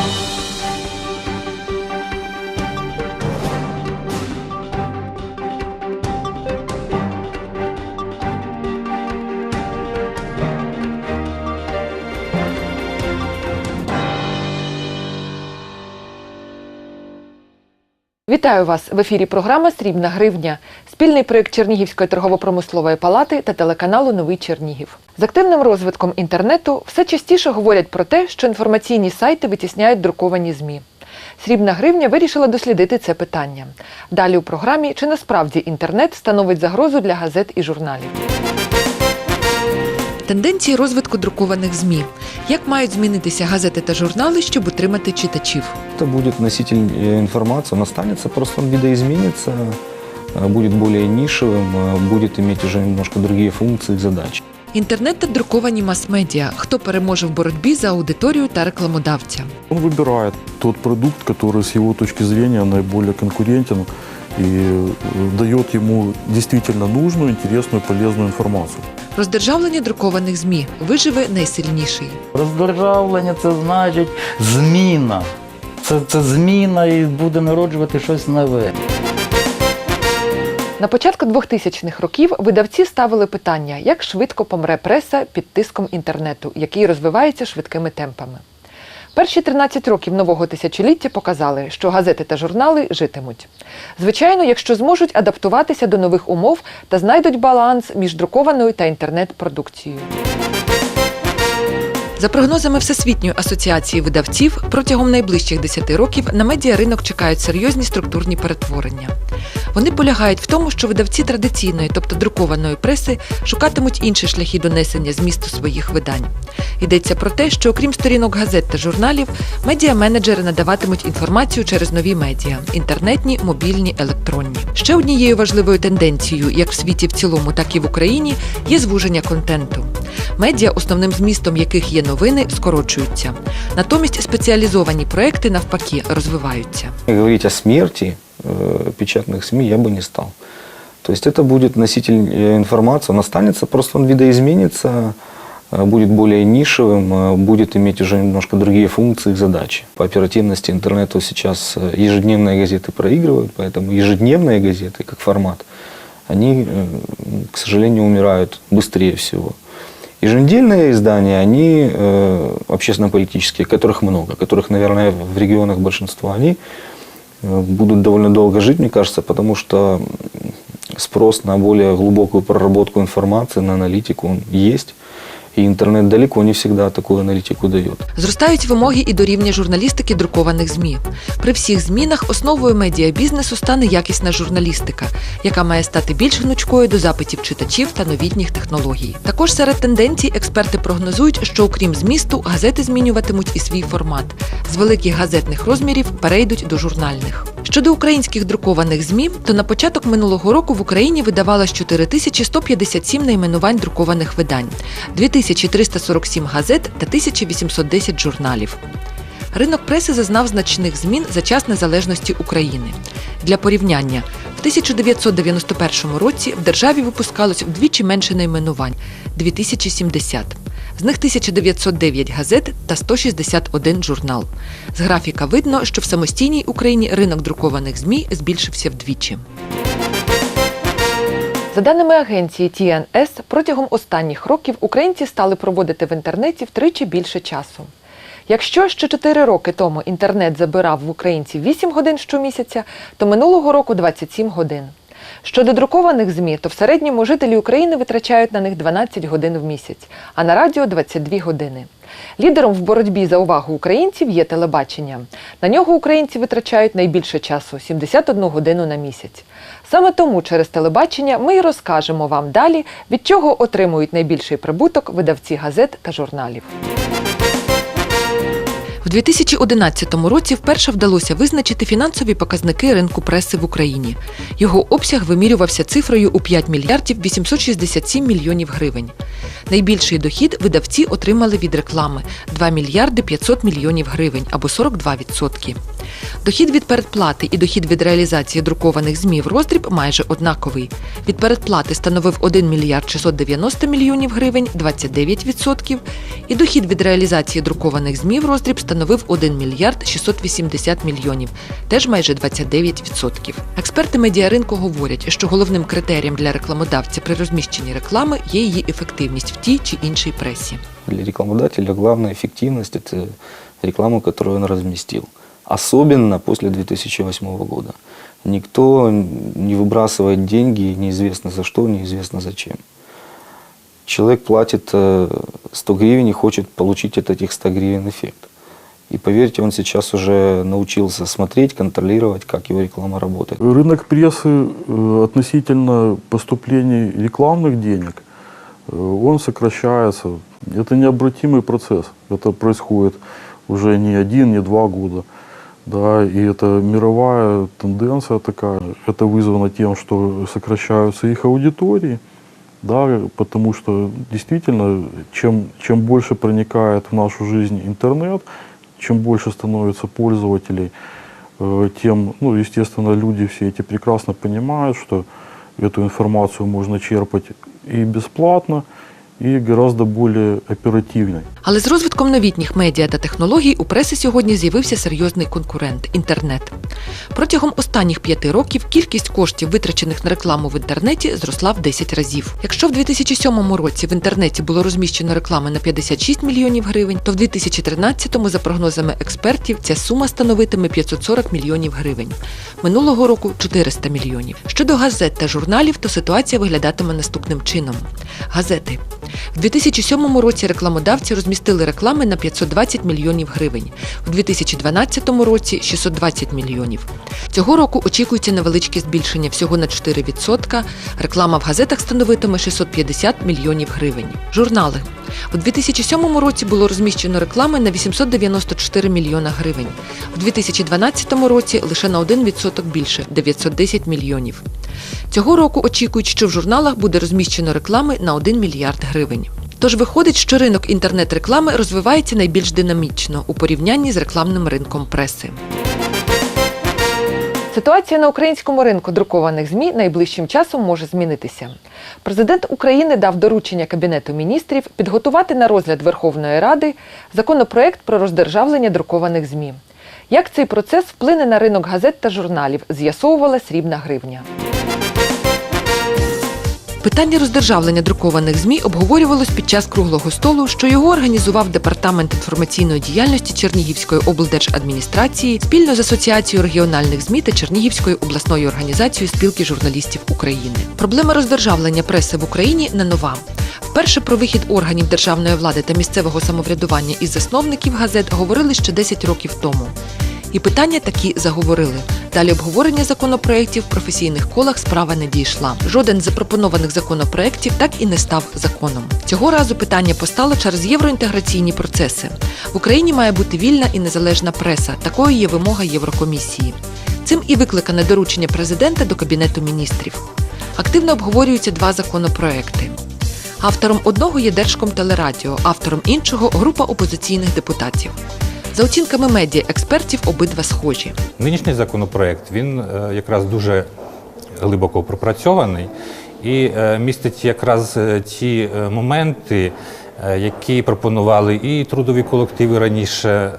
Thank you. Вітаю вас в ефірі. Програма Срібна гривня, спільний проєкт Чернігівської торгово-промислової палати та телеканалу Новий Чернігів. З активним розвитком інтернету все частіше говорять про те, що інформаційні сайти витісняють друковані змі. Срібна гривня вирішила дослідити це питання. Далі у програмі чи насправді інтернет становить загрозу для газет і журналів Тенденції розвитку друкованих ЗМІ. Як мають змінитися газети та журнали, щоб утримати читачів? Это будет носитель э, информации, он останется, просто он видоизменится, э, будет более нишевым, э, будет иметь уже немножко другие функции и задачи. Інтернет та друковані мас-медіа. Хто переможе в боротьбі за аудиторію та рекламодавця? Он выбирает тот продукт, который с его точки зрения наиболее конкурентен и э, дает ему действительно нужную, интересную, полезную информацию. Роздержавлення друкованих ЗМІ виживе найсильніший. Роздержавлення це значить зміна. Це, це зміна і буде народжувати щось нове. На початку 2000-х років видавці ставили питання, як швидко помре преса під тиском інтернету, який розвивається швидкими темпами. Перші 13 років нового тисячоліття показали, що газети та журнали житимуть. Звичайно, якщо зможуть адаптуватися до нових умов та знайдуть баланс між друкованою та інтернет-продукцією. За прогнозами Всесвітньої асоціації видавців, протягом найближчих 10 років на медіаринок чекають серйозні структурні перетворення. Вони полягають в тому, що видавці традиційної, тобто друкованої преси, шукатимуть інші шляхи донесення змісту своїх видань. Йдеться про те, що окрім сторінок газет та журналів, медіа-менеджери надаватимуть інформацію через нові медіа інтернетні, мобільні, електронні. Ще однією важливою тенденцією, як в світі в цілому, так і в Україні, є звуження контенту. Медіа, основним змістом яких є новини, скорочуються. Натомість спеціалізовані проекти навпаки розвиваються. Говорить о смерти э, печатных СМИ я бы не стал. То есть это будет носитель э, информации, он останется, просто он видоизменится, э, будет более нишевым, э, будет иметь уже немножко другие функции и задачи. По оперативности интернету сейчас э, ежедневные газеты проигрывают, поэтому ежедневные газеты, как формат, они, э, к сожалению, умирают быстрее всего. Еженедельные издания, они э, общественно-политические, которых много, которых, наверное, в регионах большинство, они э, будут довольно долго жить, мне кажется, потому что спрос на более глубокую проработку информации, на аналитику он есть. И интернет далеко не всегда такую аналитику дает. Зростають вимоги і до рівня журналістики друкованих ЗМІ. При всіх змінах основою медіабізнесу стане якісна журналістика, яка має стати більш гнучкою до запитів читачів та новітніх технологій. Також серед тенденцій експерти прогнозують, що окрім змісту, газети змінюватимуть і свій формат. З великих газетних розмірів перейдуть до журнальних. Щодо українських друкованих ЗМІ, то на початок минулого року в Україні видавалось 4157 найменувань друкованих видань, 2347 газет та 1810 журналів. Ринок преси зазнав значних змін за час незалежності України. Для порівняння, в 1991 році в державі випускалось вдвічі менше найменувань 2070. З них 1909 газет та 161 журнал. З графіка видно, що в самостійній Україні ринок друкованих ЗМІ збільшився вдвічі. За даними агенції TNS, протягом останніх років українці стали проводити в інтернеті втричі більше часу. Якщо ще 4 роки тому інтернет забирав в українців 8 годин щомісяця, то минулого року 27 годин. Щодо друкованих ЗМІ, то в середньому жителі України витрачають на них 12 годин в місяць, а на радіо 22 години. Лідером в боротьбі за увагу українців є телебачення. На нього українці витрачають найбільше часу 71 годину на місяць. Саме тому через телебачення ми й розкажемо вам далі, від чого отримують найбільший прибуток видавці газет та журналів. В 2011 році вперше вдалося визначити фінансові показники ринку преси в Україні. Його обсяг вимірювався цифрою у 5 мільярдів 867 мільйонів гривень. Найбільший дохід видавці отримали від реклами 2 мільярди 500 мільйонів гривень або 42%. Дохід від передплати і дохід від реалізації друкованих ЗМІ в роздріб майже однаковий. Від передплати становив 1 мільярд 690 мільйонів гривень 29%, і дохід від реалізації друкованих ЗМІ в роздріб становив 1 мільярд 680 мільйонів, теж майже 29%. Експерти медіаринку говорять, що головним критерієм для рекламодавця при розміщенні реклами є її ефективність в тій чи іншій пресі. Для рекламодателя главная эффективность – это реклама, которую он разместил. Особенно после 2008 года. Никто не выбрасывает деньги неизвестно за что, неизвестно зачем. Человек платит э, 100 гривен и хочет получить от этих 100 гривен эффект. И поверьте, он сейчас уже научился смотреть, контролировать, как его реклама работает. Рынок прессы э, относительно поступлений рекламных денег, э, он сокращается. Это необратимый процесс. Это происходит уже не один, не два года. Да, и это мировая тенденция такая. Это вызвано тем, что сокращаются их аудитории. Да, потому что действительно, чем, чем больше проникает в нашу жизнь интернет, чем больше становится пользователей, э, тем, ну, естественно, люди все эти прекрасно понимают, что эту информацию можно черпать и бесплатно, и гораздо более оперативно. Але з розвитком новітніх медіа та технологій у преси сьогодні з'явився серйозний конкурент інтернет. Протягом останніх п'яти років кількість коштів, витрачених на рекламу в інтернеті, зросла в 10 разів. Якщо в 2007 році в інтернеті було розміщено реклами на 56 мільйонів гривень, то в 2013-му, за прогнозами експертів, ця сума становитиме 540 мільйонів гривень. Минулого року 400 мільйонів. Щодо газет та журналів, то ситуація виглядатиме наступним чином. Газети в 2007 році рекламодавці розмістили реклами на 520 мільйонів гривень, у 2012 році 620 мільйонів. Цього року очікується невеличке збільшення всього на 4%. Реклама в газетах становитиме 650 мільйонів гривень. Журнали у 2007 році було розміщено реклами на 894 мільйона гривень. У 2012 році лише на 1% більше 910 мільйонів. Цього року очікують, що в журналах буде розміщено реклами на 1 мільярд гривень. Тож виходить, що ринок інтернет-реклами розвивається найбільш динамічно у порівнянні з рекламним ринком преси. Ситуація на українському ринку друкованих ЗМІ найближчим часом може змінитися. Президент України дав доручення Кабінету міністрів підготувати на розгляд Верховної Ради законопроект про роздержавлення друкованих ЗМІ. Як цей процес вплине на ринок газет та журналів, з'ясовувала срібна гривня. Питання роздержавлення друкованих ЗМІ обговорювалось під час круглого столу, що його організував департамент інформаційної діяльності Чернігівської облдержадміністрації спільно з Асоціацією регіональних ЗМІ та Чернігівською обласною організацією спілки журналістів України. Проблема роздержавлення преси в Україні не нова. Вперше про вихід органів державної влади та місцевого самоврядування із засновників газет говорили ще 10 років тому. І питання такі заговорили. Далі обговорення законопроєктів в професійних колах справа не дійшла. Жоден з запропонованих законопроєктів так і не став законом. Цього разу питання постало через євроінтеграційні процеси. В Україні має бути вільна і незалежна преса. Такою є вимога Єврокомісії. Цим і викликане доручення президента до Кабінету міністрів. Активно обговорюються два законопроекти. Автором одного є Держкомтелерадіо, автором іншого група опозиційних депутатів. За оцінками медіа експертів, обидва схожі. Нинішній законопроект він е, якраз дуже глибоко пропрацьований і е, містить якраз е, ті моменти, які пропонували і трудові колективи раніше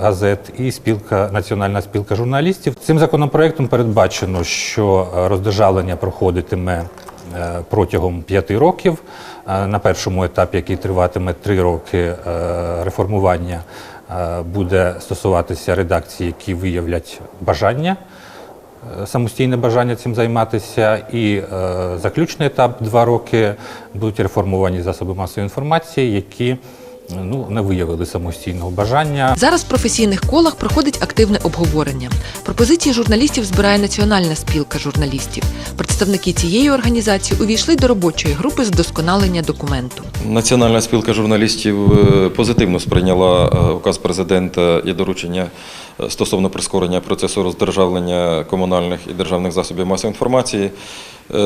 газет, і спілка Національна спілка журналістів. Цим законопроектом передбачено, що роздержавлення проходитиме протягом п'яти років. На першому етапі, який триватиме три роки реформування, буде стосуватися редакцій, які виявлять бажання, е, самостійне бажання цим займатися. І е, заключний етап два роки будуть реформовані засоби масової інформації, які е, ну, не виявили самостійного бажання. Зараз в професійних колах проходить активне обговорення. Пропозиції журналістів збирає Національна спілка журналістів. Представники цієї організації увійшли до робочої групи з вдосконалення документу. Національна спілка журналістів е, позитивно сприйняла е, указ президента і доручення е, стосовно прискорення процесу роздержавлення комунальних і державних засобів масової інформації. Е,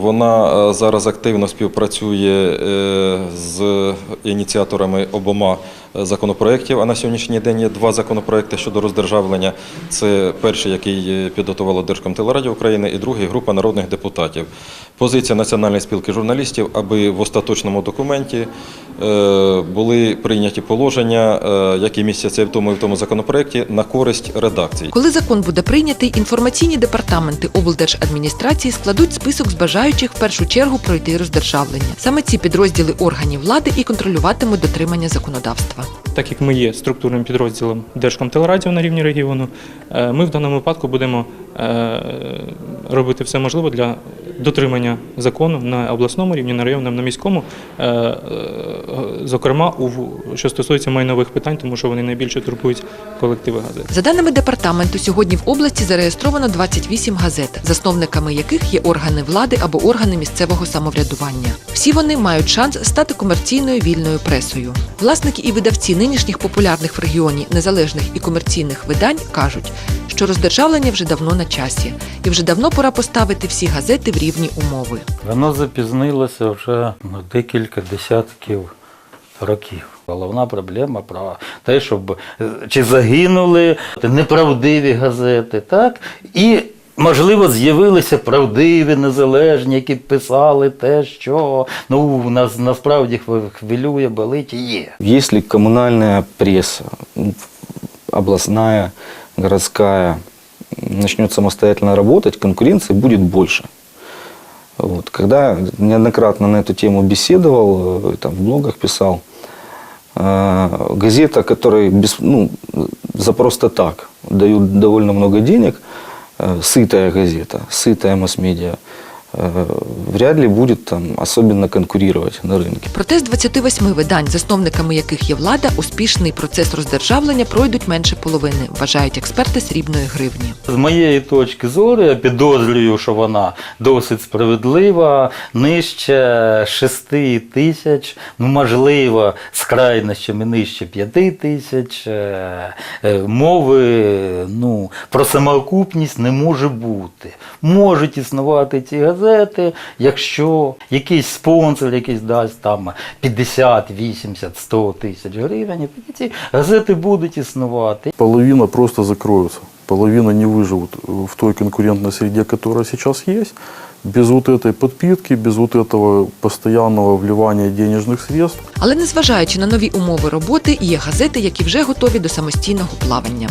Вона е, зараз активно співпрацює е, з ініціаторами обома законопроєктів. А на сьогоднішній день є два законопроекти щодо роздержавлення. Це перший, який підготувала Держкомтелерадіо України, і другий група народних депутатів. Позиція Національної спілки журналістів, аби в остаточному документі були прийняті положення, які містяться в тому і в тому законопроекті, на користь редакції. Коли закон буде прийнятий, інформаційні департаменти облдержадміністрації складуть список з бажаючих в першу чергу пройти роздержавлення. Саме ці підрозділи органів влади і контролюватимуть дотримання законодавства. так як ми є структурним підрозділом Держкомтелерадіо на рівні регіону, е, ми в даному випадку будемо е, робити все можливе для дотримання закону на обласному рівні, на районному, на міському, е, е, зокрема, у, що стосується майнових питань, тому що вони найбільше турбують колективи газет. За даними департаменту, сьогодні в області зареєстровано 28 газет, засновниками яких є органи влади або органи місцевого самоврядування. Всі вони мають шанс стати комерційною вільною пресою. Власники і видавці нинішніх популярних в регіоні незалежних і комерційних видань кажуть, що роздержавлення вже давно на часі, і вже давно пора поставити всі газети в рівні умови. Воно запізнилося вже ну, декілька десятків років. Головна проблема про те, щоб е, чи загинули неправдиві газети, так? І, можливо, з'явилися правдиві, незалежні, які писали те, що ну, нас насправді хви- хвилює, болить і є. Если коммунальная пресса, м, областная, городская, начнет самостоятельно работать, конкуренции будет больше. Вот. Когда неоднократно на эту тему беседовал, э, там, в блогах писал, э, газета, которой без, ну, за просто так дают довольно много денег, э, сытая газета, сытая масс-медиа, э, вряд ли будет там особенно конкурировать на рынке. Проте з 28 видань, засновниками яких є влада, успішний процес роздержавлення пройдуть менше половини, вважають експерти срібної гривні. З моєї точки зору, я підозрюю, що вона досить справедлива, нижче 6 тисяч, ну можливо, з крайнощами нижче 5 тисяч. Е, е, Мови ну, про самоокупність не може бути. Можуть існувати ці газети, якщо якийсь спонсор якийсь дасть там 50, 80, 100 тисяч гривень, тоді ці газети будуть існувати. Половина просто закроється, Половина не виживуть в той конкурентній середі, яка зараз есть Без вот этой подпитки, без вот этого постоянного вливания денежных средств. Але незважаючи на нові умови роботи, є газети, які вже готові до самостійного плавання.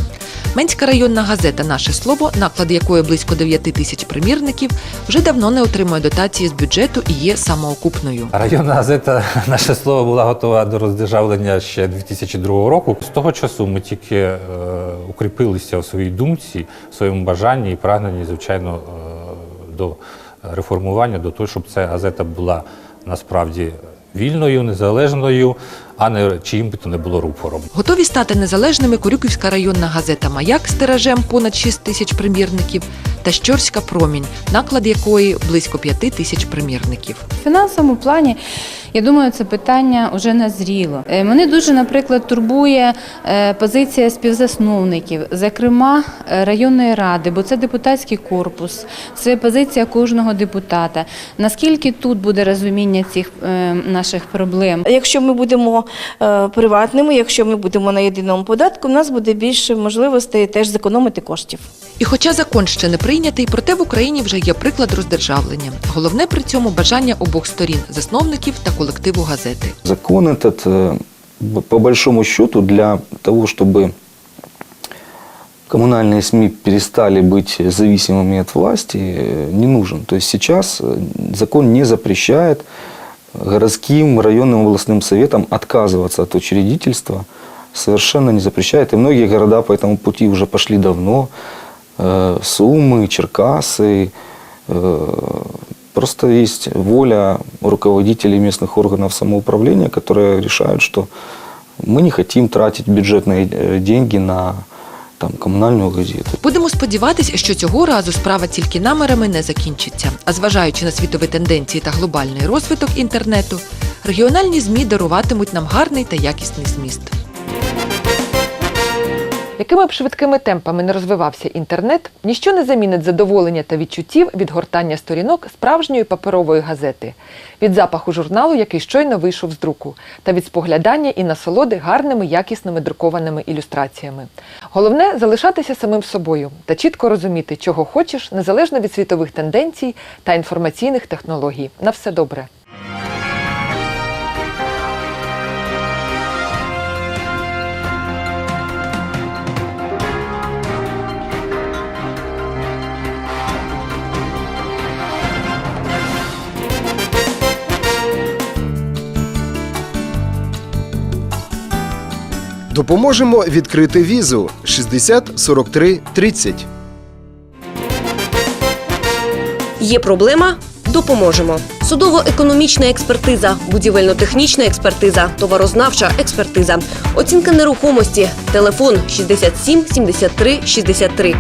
Менська районна газета Наше слово, наклад якої близько 9 тисяч примірників, вже давно не отримує дотації з бюджету і є самоокупною. Районна газета наше слово була готова до роздержавлення ще 2002 року. З того часу ми тільки е, укріпилися в своїй думці, в своєму бажанні і прагненні, звичайно, е, до реформування, до того, щоб ця газета була насправді вільною, незалежною, а не чиїм би то не було рупором. Готові стати незалежними Корюківська районна газета Маяк з тиражем понад 6 тисяч примірників та Щорська промінь, наклад якої близько 5 тисяч примірників. В фінансовому плані, я думаю, це питання вже назріло. Е, Мене дуже, наприклад, турбує е, позиція співзасновників, зокрема е, районної ради, бо це депутатський корпус, це позиція кожного депутата. Наскільки тут буде розуміння цих наших проблем? Якщо ми будемо приватними, якщо ми будемо на єдиному податку, у нас буде більше можливостей теж зекономити коштів. І хоча закон ще не прийнятий, проте в Україні вже є приклад роздержавлення. Головне при цьому бажання обох сторін засновників та колективу газети. Закон этот, э, б- по большому счету, для того, чтобы коммунальные СМИ перестали быть зависимыми от власти, э, не нужен. То есть сейчас э, закон не запрещает городским, районным, областным советам отказываться от учредительства, совершенно не запрещает. И многие города по этому пути уже пошли давно. Э, Сумы, Черкасы, э, Просто есть воля руководителей местных органов самоуправления, которые решают, что мы не хотим тратить бюджетные э, деньги на там, коммунальную газету. Будемо сподіватися, що цього разу справа тільки намірами не закінчиться. А зважаючи на світові тенденції та глобальний розвиток інтернету, регіональні змі даруватимуть нам гарний та якісний зміст. якими б швидкими темпами не розвивався інтернет, ніщо не замінить задоволення та відчуттів від гортання сторінок справжньої паперової газети, від запаху журналу, який щойно вийшов з друку, та від споглядання і насолоди гарними якісними друкованими ілюстраціями. Головне залишатися самим собою та чітко розуміти, чого хочеш, незалежно від світових тенденцій та інформаційних технологій. На все добре. Допоможемо відкрити візу 60 43 30. Є проблема? Допоможемо. Судово-економічна експертиза, будівельно-технічна експертиза, товарознавча експертиза, оцінка нерухомості, телефон 67 73 63.